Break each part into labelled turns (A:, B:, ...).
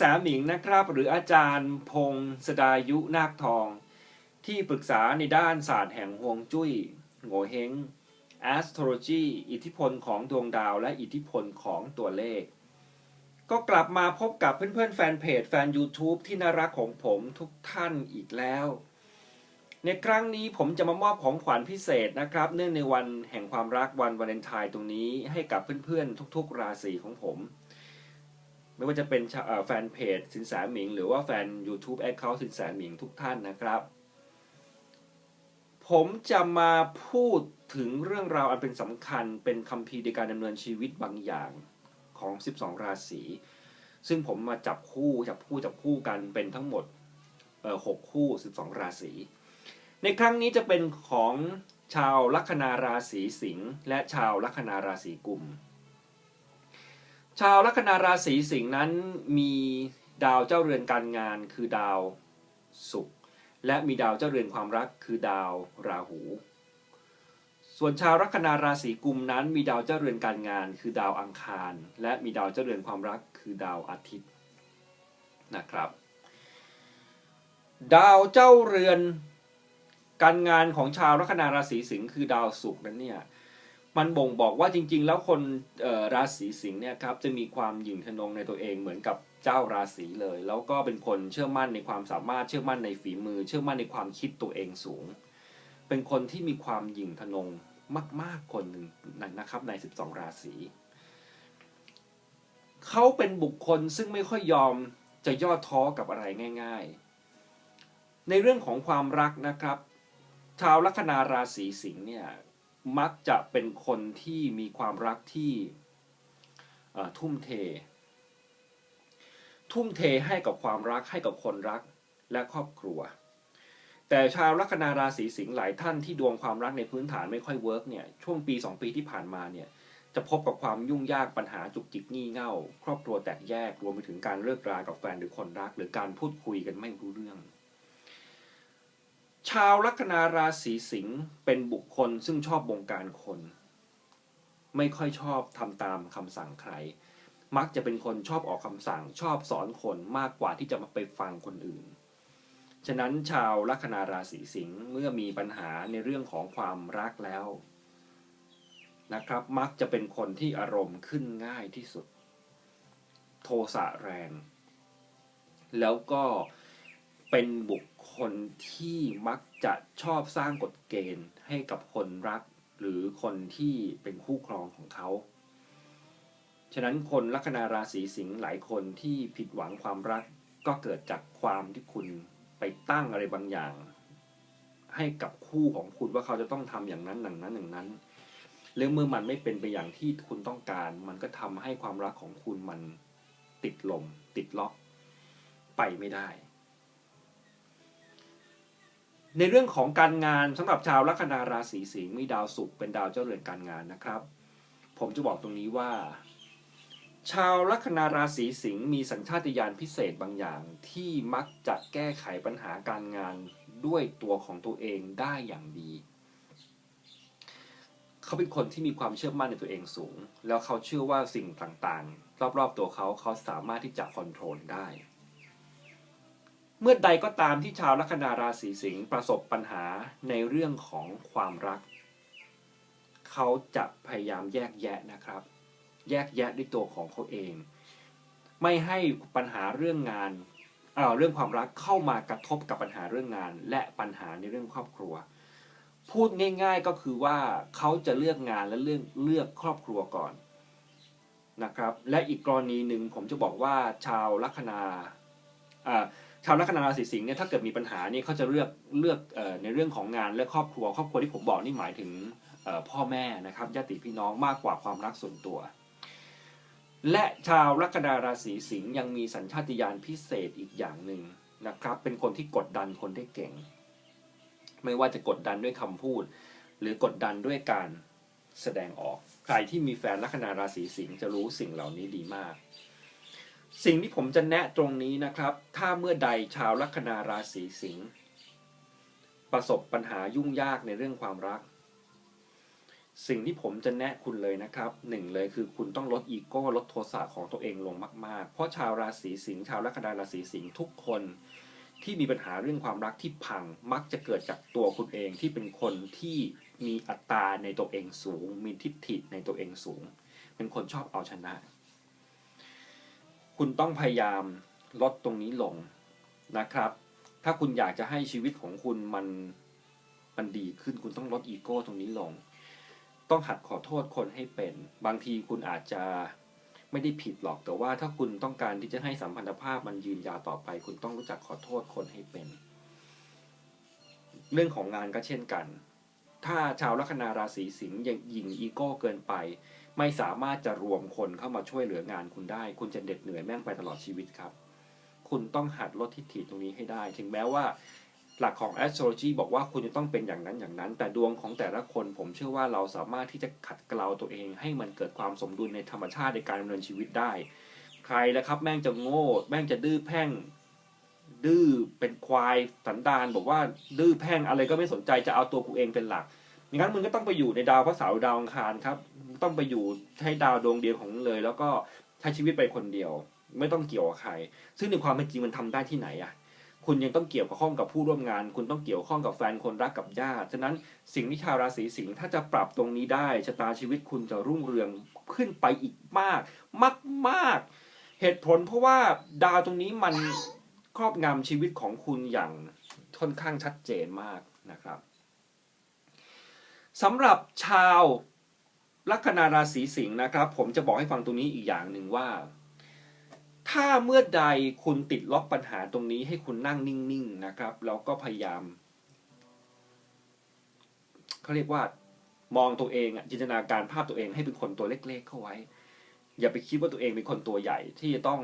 A: สาหมิงนะครับ หรืออาจารย์พงศ์สดายุนาคทอง ที่ปรึกษาในด้านศาสตร์แห่งฮวงจุ้ยโงเฮง astrology อิทธิพลของดวงดาวและอิทธิพลของตัวเลข ก็กลับมาพบกับเพื่อนๆ แฟนเพจแฟน YouTube ที่น่ารักของผมทุกท่านอีกแล้ว ในครั้งนี้ผมจะมามอบของขวัญพิเศษนะครับ เนื่องในวันแห่งความรักวันวาเลนไทน์ตรงนี้ให้กับเพื่อนๆ ทุกๆ ราศีของผม ไม่ว่าจะเป็นแฟนเพจสินแสหมิง หรือว่าแฟน YouTube Account สินแสหมิงทุกท่านนะครับ ผมจะมาพูดถึงเรื่องราวอันเป็นสำคัญเป็นคัมภีในการดำเนินชีวิตบางอย่างของ 12 ราศีซึ่งผมมาจับคู่จับคู่จับคู่กันเป็นทั้งหมดเอ่อ6คู่ 12 ราศีในครั้งนี้จะเป็นของชาวลัคนาราศีสิงห์และชาวลัคนาราศีกุม ชาวลัคนาราศีสิงห์นั้นมีดาวเจ้าเรือนการงานคือดาวศุกร์และมีดาวเจ้าเรือนความรักคือดาวราหู ส่วนชาวลัคนาราศีกุมนั้น มีดาวเจ้าเรือนการงาน คือดาวอังคาร และมีดาวเจ้าเรือนความรักคือดาวอาทิตย์นะครับ ดาวเจ้าเรือนการงานของชาวลัคนาราศีสิงห์คือดาวศุกร์นั้นเนี่ย มันบ่งบอกว่าจริง ๆ แล้วคนราศีสิงห์เนี่ยครับจะมีความหยิ่งทะนงในตัวเองเหมือนกับเจ้าราศีเลย แล้วก็เป็นคนเชื่อมั่นในความสามารถเชื่อมั่นในฝีมือ เชื่อมั่นในความคิดตัวเองสูง เป็นคนที่มีความหยิ่งทะนงมาก ๆคนหนึ่งนะครับใน 12 ราศีเขาเป็นบุคคลซึ่งไม่ค่อยยอมจะย่อท้อกับอะไรง่าย ๆ ในเรื่องของความรักนะครับ ชาวลัคนาราศีสิงห์เนี่ย มักจะเป็นคนที่มีความรักที่ทุ่มเท ทุ่มเทให้กับความรักให้กับคนรักและครอบครัว แต่ชาวลัคนาราศีสิงห์หลายท่านที่ดวงความรักในพื้นฐานไม่ค่อยเวิร์กเนี่ยช่วงปี 2 ปีที่ผ่านมาเนี่ยจะพบกับความยุ่งยากปัญหาจุกจิกงี่เง่า ครอบครัวแตกแยกรวมไปถึงการเลิกรากับแฟนหรือคนรัก หรือการพูดคุยกันไม่รู้เรื่อง ชาวลัคนาราศีสิงห์เป็นบุคคลซึ่งชอบบงการคน ไม่ค่อยชอบทำตามคำสั่งใคร มักจะเป็นคนชอบออกคำสั่งชอบสอนคนมากกว่าที่จะมาไปฟังคนอื่น ฉะนั้นชาวลัคนาราศีสิงห์เมื่อมีปัญหาในเรื่องของความรักแล้วนะครับ มักจะเป็นคนที่อารมณ์ขึ้นง่ายที่สุด โทสะแรง แล้วก็เเป็นบุคคลที่มักจะชอบสร้างกฎเกณฑ์ให้กับคนรัก หรือคนที่เป็นคู่ครองของเขา ฉะนั้นคนลัคนาราศีสิงห์หลายคนที่ผิดหวังความรัก ก็เกิดจากความที่คุณไปตั้งอะไรบางอย่าง ให้กับคู่ของคุณว่าเขาจะต้องทำอย่างนั้นอย่างนั้นอย่างนั้นเรื่องเมื่อมันไม่เป็นไปอย่างที่คุณต้องการ มันก็ทำให้ความรักของคุณมันติดลม ติดล็อก ไปไม่ได้ ในเรื่องของการงานสำหรับชาวลัคนาราศีสิงห์มีดาวศุกร์เป็นดาวเจ้าเรือนการงานนะครับ ผมจะบอกตรงนี้ว่า ชาวลัคนาราศีสิงห์มีสัญชาตญาณพิเศษบางอย่าง ที่มักจะแก้ไขปัญหาการงานด้วยตัวของตัวเองได้อย่างดี เขาเป็นคนที่มีความเชื่อมั่นในตัวเองสูง แล้วเขาเชื่อว่าสิ่งต่างๆ รอบๆตัวเขาเขาสามารถที่จะคอนโทรลได้ เมื่อใดก็ตามที่ชาวลัคนาราศีสิงห์ประสบปัญหาในเรื่องของความรัก เขาจะพยายามแยกแยะนะครับ แยกแยะด้วยตัวของเขาเอง ไม่ให้ปัญหาเรื่องงานเเรื่องความรักเข้ามากระทบกับปัญหาเรื่องงาน และปัญหาในเรื่องครอบครัว พูดง่าย ๆก็คือว่าเขาจะเลือกงานและเลือกเลือกครอบครัวก่อนนะครับ และอีกกรณีหนึ่งผมจะบอกว่าชาวลัคนาอ่า ชาวลัคนาราศีสิงห์เนี่ยถ้าเกิดมีปัญหานี่เขาจะเลือกเลือกในเรื่องของงานและครอบครัว ครอบครัวที่ผมบอกนี่หมายถึงพ่อแม่นะครับญาติพี่น้องมากกว่าความรักส่วนตัว และชาวลัคนาราศีสิงห์ยังมีสัญชาตญาณพิเศษอีกอย่างหนึ่งนะครับ เป็นคนที่กดดันคนได้เก่ง ไม่ว่าจะกดดันด้วยคำพูด หรือกดดันด้วยการแสดงออก ใครที่มีแฟนลัคนาราศีสิงห์จะรู้สิ่งเหล่านี้ดีมาก สิ่งที่ผมจะแนะตรงนี้นะครับ ถ้าเมื่อใดชาวลัคนาราศีสิงห์ประสบปัญหายุ่งยากในเรื่องความรัก สิ่งที่ผมจะแนะคุณเลยนะครับหนึ่งเลยคือคุณต้องลดอีโก้ลดโทสะของตัวเองลงมาก ๆ เพราะชาวราศีสิงห์ชาวลัคนาราศีสิงห์ทุกคนที่มีปัญหาเรื่องความรักที่พังมักจะเกิดจากตัวคุณเองที่เป็นคนที่มีอัตราในตัวเองสูง มีทิฏฐิในตัวเองสูง เป็นคนชอบเอาชนะ คุณต้องพยายามลดตรงนี้ลงนะครับ ถ้าคุณอยากจะให้ชีวิตของคุณมันมันดีขึ้นคุณต้องลดอีโก้ตรงนี้ลง ต้องหัดขอโทษคนให้เป็น บางทีคุณอาจจะไม่ได้ผิดหรอกแต่ว่าถ้าคุณต้องการที่จะให้สัมพันธภาพมันยืนยาวต่อไป คุณต้องรู้จักขอโทษคนให้เป็น เรื่องของงานก็เช่นกัน ถ้าชาวลัคนาราศีสิงห์ยิงอีโก้เกินไป ไม่สามารถจะรวมคนเข้ามาช่วยเหลืองานคุณได้ คุณจะเด็ดเหนื่อยแม่งไปตลอดชีวิตครับ คุณต้องหัดลดทิฐิตรงนี้ให้ได้ ถึงแม้ว่า หลักของ astrology บอกว่าคุณจะต้องเป็นอย่างนั้นอย่างนั้น แต่ดวงของแต่ละคนผมเชื่อว่าเราสามารถที่จะขัดเกลาตัวเอง ให้มันเกิดความสมดุลในธรรมชาติในการดำเนินชีวิตได้ ใครแล้วครับ แม่งจะโง่ แม่งจะดื้อแพ่งดื้อเป็นควายสันดานบอกว่าดื้อแพ่งอะไรก็ไม่สนใจจะเอาตัวกูเองเป็นหลัก งั้นมึงก็ต้องไปอยู่ในดาวพระเสาร์ดาวอังคารครับ ต้องไปอยู่ให้ดาวดวงเดียวของมึงเลย แล้วก็ใช้ชีวิตไปคนเดียว ไม่ต้องเกี่ยวกับใคร ซึ่งในความเป็นจริงมันทำได้ที่ไหนอะคุณยังต้องเกี่ยวข้องกับผู้ร่วมงาน คุณต้องเกี่ยวข้องกับแฟนคนรักกับญาติ ฉะนั้นสิ่งที่ชาวราศีสิงห์ถ้าจะปรับตรงนี้ได้ชะตาชีวิตคุณจะรุ่งเรืองขึ้นไปอีกมาก มากมากๆเหตุผลเพราะว่าดาวตรงนี้มันครอบงำชีวิตของคุณอย่างค่อนข้างชัดเจนมากนะครับ สำหรับชาวลัคนาราศีสิงห์นะครับ ผมจะบอกให้ฟังตรงนี้อีกอย่างหนึ่งว่า ถ้าเมื่อใดคุณติดล็อกปัญหาตรงนี้ให้คุณนั่งนิ่งๆนะครับแล้วก็พยายามเขาเรียกว่ามองตัวเองจินตนาการภาพตัวเองให้เป็นคนตัวเล็ก ๆ เข้าไว้ อย่าไปคิดว่าตัวเองเป็นคนตัวใหญ่ที่จะต้อง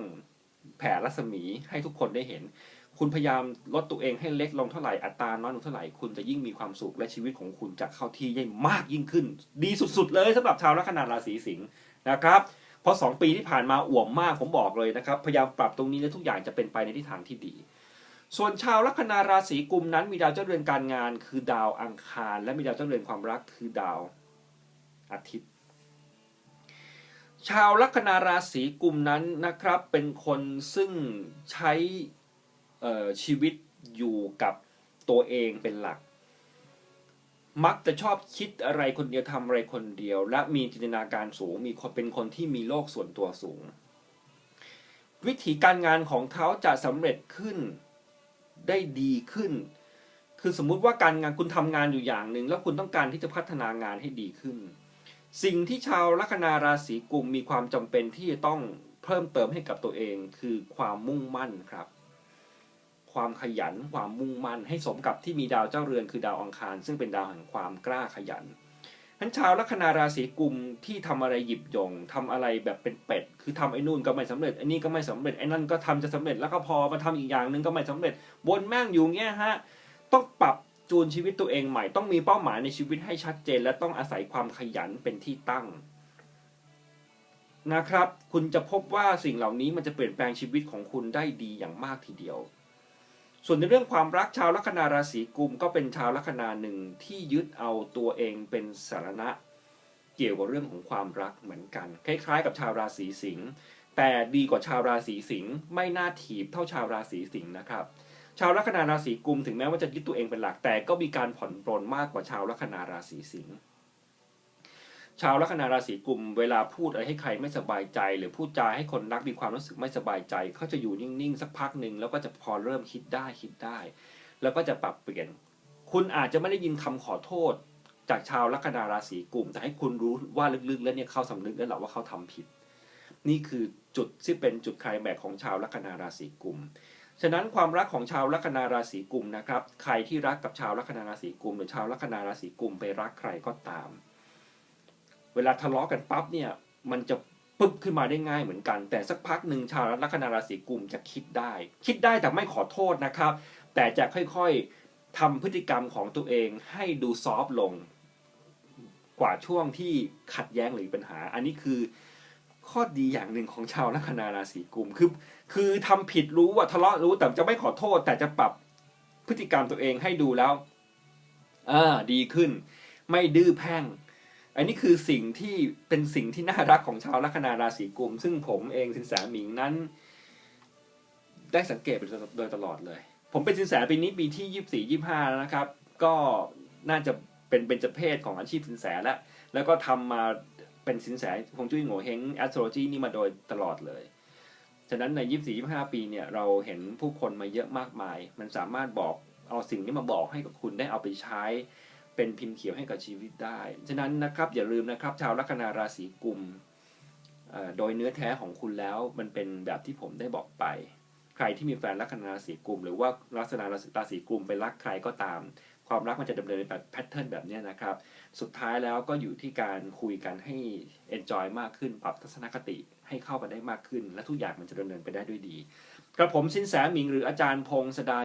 A: แผ่รัศมีให้ทุกคนได้เห็น คุณพยายามลดตัวเองให้เล็กลงเท่าไหร่อัตราน้อยลงเท่าไหร่คุณจะยิ่งมีความสุขและชีวิตของคุณจะเข้าที่ได้มากยิ่งขึ้น ดีสุดๆ เลยสำหรับชาวลัคนาราศีสิงห์นะครับเพราะ 2 ปีที่ผ่านมาอ่วมมากผมบอกเลยนะครับ พยายามปรับตรงนี้และทุกอย่างจะเป็นไปในทิศทางที่ดี ส่วนชาวลัคนาราศีกุมนั้น มีดาวเจ้าเรือนการงาน คือดาวอังคาร และมีดาวเจ้าเรือนความรักคือดาวอาทิตย์ ชาวลัคนาราศีกุมนั้นนะครับเป็นคนซึ่งใช้ ชีวิตอยู่กับตัวเองเป็นหลัก มักจะชอบคิดอะไรคนเดียวทำอะไรคนเดียว และมีจินตนาการสูง มีคนเป็นคนที่มีโลกส่วนตัวสูง วิธีการงานของเขาจะสำเร็จขึ้นได้ดีขึ้น คือสมมุติว่าการงานคุณทำงานอยู่อย่างหนึ่ง แล้วคุณต้องการที่จะพัฒนางานให้ดีขึ้น สิ่งที่ชาวลัคนาราศีกุมมีความจำเป็นที่จะต้องเพิ่มเติมให้กับตัวเอง คือความมุ่งมั่นครับ ความขยันความมุ่งมั่นให้สมกับที่มีดาวเจ้าเรือนคือดาวอังคาร ซึ่งเป็นดาวแห่งความกล้าขยันทั้นชาวลัคนาราศีกุมที่ทำอะไรหยิบยงทำอะไรแบบเป็นเป็ด คือทำไอ้นู่นก็ไม่สำเร็จไอ้นี่ก็ไม่สำเร็จไอ้นั่นก็ทำจะสำเร็จแล้วก็พอมาทำอีกอย่างหนึ่งก็ไม่สำเร็จวนแม่งอยู่เงี้ยฮะต้องปรับจูนชีวิตตัวเองใหม่ต้องมีเป้าหมายในชีวิตให้ชัดเจน และต้องอาศัยความขยันเป็นที่ตั้งนะครับ คุณจะพบว่าสิ่งเหล่านี้มันจะเปลี่ยนแปลงชีวิตของคุณได้ดีอย่างมากทีเดียว ส่วนในเรื่องความรักชาวลัคนาราศีกุมก็เป็นชาวลัคนาหนึ่งที่ยึดเอาตัวเองเป็นสาระเกี่ยวกับเรื่องของความรักเหมือนกัน คล้ายๆ กับชาวราศีสิงห์แต่ดีกว่าชาวราศีสิงห์ไม่น่าถีบเท่าชาวราศีสิงห์นะครับ ชาวลัคนาราศีกุมถึงแม้ว่าจะยึดตัวเองเป็นหลักแต่ก็มีการผ่อนปลนมากกว่าชาวลัคนาราศีสิงห์ ชาวลัคนาราศีกุมเวลาพูดอะไรให้ใครไม่สบายใจ หรือพูดจาให้คนรักมีความรู้สึกไม่สบายใจ เขาจะอยู่นิ่งๆสักพักหนึ่งแล้วก็จะพอเริ่มคิดได้คิดได้ แล้วก็จะปรับเปลี่ยน คุณอาจจะไม่ได้ยินคำขอโทษ จากชาวลัคนาราศีกุมแต่ให้คุณรู้ว่าลึกๆ แล้วเนี่ยเขาสำนึกแล้วแหละว่าเขาทำผิด นี่คือจุดที่เป็นจุดไคลแม็กของชาวลัคนาราศีกุมฉะนั้นความรักของชาวลัคนาราศีกุมนะครับ ใครที่รักกับชาวลัคนาราศีกุมหรือชาวลัคนาราศีกุมไปรักใครก็ตาม เวลาทะเลาะกันปั๊บเนี่ยมันจะปึ๊บขึ้นมาได้ง่ายเหมือนกัน แต่สักพักหนึ่งชาวลัคนาราศีกุมจะคิดได้ คิดได้แต่ไม่ขอโทษนะครับ แต่จะค่อยๆทำพฤติกรรมของตัวเองให้ดูซอฟลง กว่าช่วงที่ขัดแย้งหรือปัญหา อันนี้คือข้อดีอย่างหนึ่งของชาวลัคนาราศีกุมคือคือทำผิดรู้ว่าทะเลาะรู้แต่จะไม่ขอโทษ แต่จะปรับพฤติกรรมตัวเองให้ดูแล้วอ่าดีขึ้น ไม่ดื้อแพ่ง อันนี้คือสิ่งที่เป็นสิ่งที่น่ารักของชาวลัคนาราศีกุม ซึ่งผมเองสินแสหมิงนั้น ได้สังเกตโดยตลอดเลย ผมเป็นสินแสปีนี้ปีที่ยี่สี่ยี่ห้าแล้วนะครับ ก็น่าจะเป็นเป็นจเพศของอาชีพสินแสแล้ว แล้วก็ทำมาเป็นสินแสคงจุ้ยโง่เฮงแอสโทรโลจีนี่มาโดยตลอดเลย ฉะนั้นในยี่สี่ยี่ห้าปีเนี่ยเราเห็นผู้คนมาเยอะมากมาย มันสามารถบอกเอาสิ่งนี้มาบอกให้กับคุณได้เอาไปใช้ เป็นพิมพ์เขียวให้กับชีวิตได้ ฉะนั้นนะครับอย่าลืมนะครับ ชาวลัคนาราศีกุมโดยเนื้อแท้ของคุณแล้วมันเป็นแบบที่ผมได้บอกไป ใครที่มีแฟนลัคนาราศีกุม หรือว่าลัคนาราศีกุมไปรักใครก็ตาม ความรักมันจะดำเนินแบบแพทเทิร์นแบบนี้นะครับ สุดท้ายแล้วก็อยู่ที่การคุยกันให้ enjoy มากขึ้น ปรับทัศนคติให้เข้ากันได้มากขึ้น และทุกอย่างมันจะดำเนินไปได้ด้วยดีกระผมสินแสหมิงหรืออาจารย์พงศดา